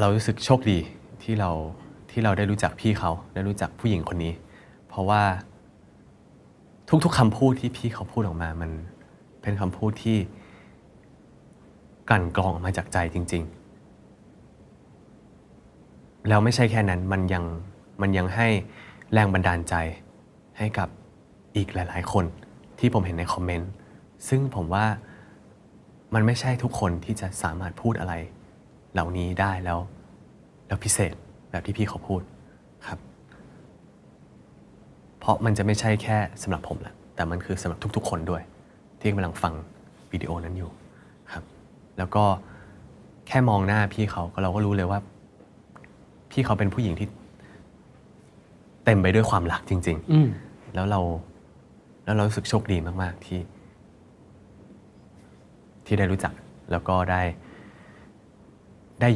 เรารู้สึกโชคดีที่เราที่เราได้รู้จักพี่เขาได้รู้จักผู้หญิงคนนี้ เพราะว่าทุกๆคำพูดที่พี่เขาพูดออกมา มันเป็นคำพูดที่กลั่นกรองออกมาจากใจจริง ๆ แล้วไม่ใช่แค่นั้นมันยังมันยังให้แรงบันดาลใจให้กับอีกหลาย ๆ คนที่ผมเห็นในคอมเมนต์ซึ่งผมว่ามันไม่ใช่ทุกคนที่จะสามารถพูดอะไร เหล่านี้ได้แล้ว แล้วพิเศษแบบที่พี่เขาพูดครับ เพราะมันจะไม่ใช่แค่สำหรับผมแหละแต่มันคือสำหรับทุกๆ คนด้วย ที่กำลังฟังวิดีโอนั้นอยู่ครับ แล้วก็แค่มองหน้าพี่เขาก็เราก็รู้เลยว่า พี่เขาเป็นผู้หญิงที่เต็มไปด้วยความรักจริงอืมๆแล้วเราแล้วเรารู้สึกโชคดีมาก ๆ ที่ ที่ได้รู้จักแล้วก็ได้ ได้อยู่